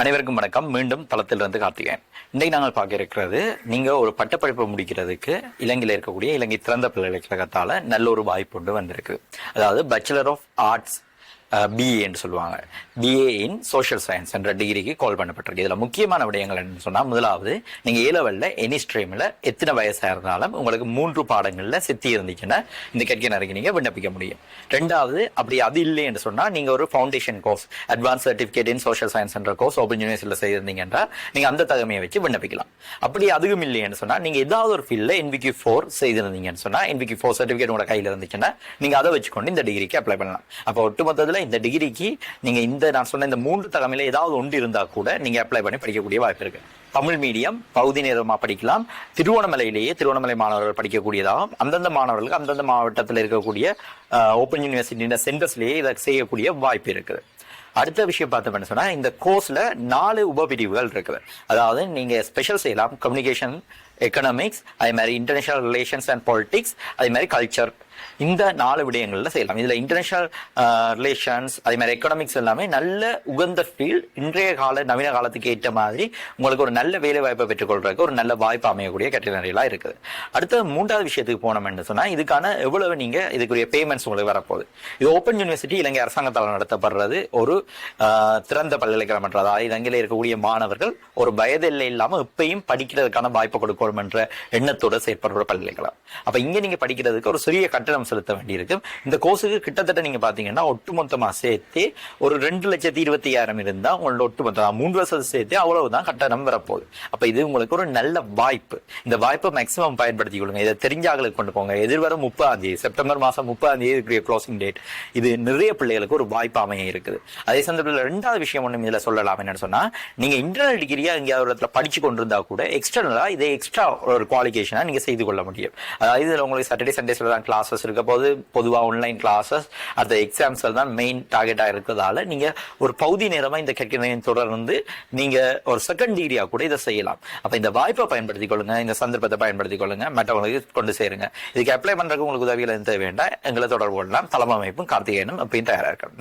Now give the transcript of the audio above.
அனைவருக்கும் வணக்கம். மீண்டும் தளத்திலிருந்து கார்த்திகேயன் இன்றைக்கு நாங்கள் பார்க்க இருக்கிறது நீங்க ஒரு பட்டப்படிப்பு முடிக்கிறதுக்கு இலங்கையில் இருக்கக்கூடிய இலங்கை திறந்த பல்கலைக்கழகத்தால நல்ல ஒரு வாய்ப்பு ஒன்று வந்திருக்கு. அதாவது பேச்சுலர் ஆஃப் ஆர்ட்ஸ் பிஏ என்று சொல்லுவாங்க. பிஏ இன் சோஷியல் சயின்ஸ் என்ற டிகிரிக்கு கால் பண்ணப்பட்டிருக்கு. இதில் முக்கியமான விடயங்கள் என்னன்னு சொன்னா முதலாவது நீங்க ஏ எனி ஸ்ட்ரீம்ல எத்தனை வயசாக இருந்தாலும் உங்களுக்கு மூன்று பாடங்களில் சித்தி இருந்துச்சுன்னா இந்த கற்கினருக்கு நீங்க விண்ணப்பிக்க முடியும். ரெண்டாவது அப்படி அது இல்லை என்று சொன்னா நீங்க ஒரு foundation course advance certificate in social science என்ற கோர்ஸ் ஓப்பன் யூனிவர்சிட்டியில் செய்திருந்தீங்கன்னா நீங்கள் அந்த தகமையை வச்சு விண்ணப்பிக்கலாம். அப்படி அதுவும் இல்லைன்னு சொன்னா நீங்க ஏதாவது ஒரு ஃபீல்டில் என்விக்யூ ஃபோர் செய்திருந்தீங்கன்னு சொன்னா என்விக்யூ ஃபோர் சர்டிஃபிகேட் உங்களோட கையில் இருந்துச்சுன்னா நீங்க அதை வச்சுக்கொண்டு இந்த டிகிரிக்கு அப்ளை பண்ணலாம். அப்போ ஒட்டுமொத்தத்தில் இந்த டிகிரிக்கு நீங்க இந்த நான் சொன்ன இந்த மூன்று தகமையில ஏதாவது ஒன்று இருந்தா கூட நீங்க அப்ளை பண்ணி படிக்கக்கூடிய வாய்ப்பு இருக்கு. தமிழ் மீடியம் பகுதி நேரமா படிக்கலாம். திருவோணமலையிலேயே திருவோணமலை மாணவர்கள் படிக்கக்கூடியதாகவும் அந்தந்த மாணவர்களுக்கு அந்தந்த மாவட்டத்தில் இருக்கக்கூடிய ஓப்பன் யூனிவர்சிட்டியின் சென்டர்ஸ்லேயே இதை செய்யக்கூடிய வாய்ப்பு இருக்குது. அடுத்த விஷயம் பார்த்தோம்னு சொன்னா இந்த கோர்ஸ்ல நாலு உபபிரிவுகள் இருக்குது. அதாவது நீங்க ஸ்பெஷல் செய்யலாம் கம்யூனிகேஷன் எக்கனாமிக்ஸ் அதே மாதிரி இன்டர்நேஷனல் ரிலேஷன்ஸ் அண்ட் பாலிடிக்ஸ் அதே மாதிரி கல்ச்சர் இந்த நாலு விடயங்களில் செய்யலாம். இதில் இன்டர்நேஷனல் ரிலேஷன்ஸ் அதே மாதிரி எக்கனாமிக்ஸ் எல்லாமே நல்ல உகந்த ஃபீல்ட் இன்றைய கால நவீன காலத்துக்கு ஏற்ற மாதிரி உங்களுக்கு ஒரு நல்ல வேலை வாய்ப்பை பெற்றுக்கொள்றதுக்கு ஒரு நல்ல வாய்ப்பு அமையக்கூடிய கட்டிடங்களா இருக்குது. அடுத்த மூன்றாவது விஷயத்துக்கு போனோம்னு சொன்னால் இதுக்கான எவ்வளவு நீங்கள் இதுக்குரிய பேமெண்ட்ஸ் உங்களுக்கு வரப்போகுது. இது ஓப்பன் யூனிவர்சிட்டி இலங்கை அரசாங்கத்தால் நடத்தப்படுறது. ஒரு திறந்த பல்கலைக்கழகம் என்ற அதாவது இலங்கையில் இருக்கக்கூடிய மாணவர்கள் ஒரு வயதில்லை இல்லாமல் இப்பயும் படிக்கிறதுக்கான வாய்ப்பு கொடுக்கணும் என்ற எண்ணத்தோட செயற்படுற பல்கலைக்கழகம். அப்ப இங்க நீங்க படிக்கிறதுக்கு ஒரு சிறிய கட்டணம் செலுத்த வேண்டியிருக்கு இந்த கோர்ஸுக்கு கிட்டத்தட்ட நீங்க பாத்தீங்கன்னா ஒட்டுமொத்தமா சேர்த்து ஒரு ரெண்டு லட்சத்தி இருபத்தி ஆயிரம் இருந்தா உங்களோட ஒட்டுமொத்தம் மூன்று வருஷம் சேர்த்து அவ்வளவுதான் கட்டணம் வரப்போகுது. அப்ப இது உங்களுக்கு ஒரு நல்ல வாய்ப்பு. இந்த வாய்ப்பை மேக்சிமம் பயன்படுத்திக் கொள்ளுங்க. இதை தெரிஞ்சாங்களுக்கு கொண்டு போங்க. எதிர்வரும் முப்பதாம் தேதி செப்டம்பர் மாசம் முப்பதாம் தேதி இருக்கிற க்ளோசிங் டேட் இது நிறைய பிள்ளைகளுக்கு ஒரு வாய்ப்பு அமைய இருக்குது. அதே சந்தர்ப்பத்தில் ரெண்டாவது விஷயம் ஒன்றும் இதுல சொல்லலாம் என்னன்னு சொன்னா நீங்க இன்டர்னல் டிகிரியா எங்கேயாவது ஒரு இடத்துல படிச்சு கொண்டிருந்தா கூட எக்ஸ்டர்னலா இதை எக்ஸ்ட்ரா ஒரு குவாலிஃபிகேஷனை நீங்க செய்து கொள்ள முடியும். அதாவது இதில் உங்களுக்கு சாட்டர்டே சண்டேஸில் தான் கிளாஸஸ் இருக்க போது பொதுவாக ஆன்லைன் கிளாஸஸ் அடுத்த எக்ஸாம்ஸ் தான் மெயின் டார்கெட்டாக இருக்கிறதால நீங்க ஒரு பகுதி நேரமா இந்த கற்கனையும் தொடர்ந்து நீங்க ஒரு செகண்ட் டிகிரியாக கூட இதை செய்யலாம். அப்போ இந்த வாய்ப்பை பயன்படுத்திக் கொள்ளுங்க இந்த சந்தர்ப்பத்தை பயன்படுத்திக் கொள்ளுங்க மற்றவங்களுக்கு கொண்டு சேருங்க. இதுக்கு அப்ளை பண்றதுக்கு உங்களுக்கு உதவிகள் எந்த வேண்டாம் எங்களை தொடர்பு கொள்ளலாம். தலைமை அமைப்பும் கார்த்திகேயனும் அப்படின்னு தயாராக இருக்கணும்.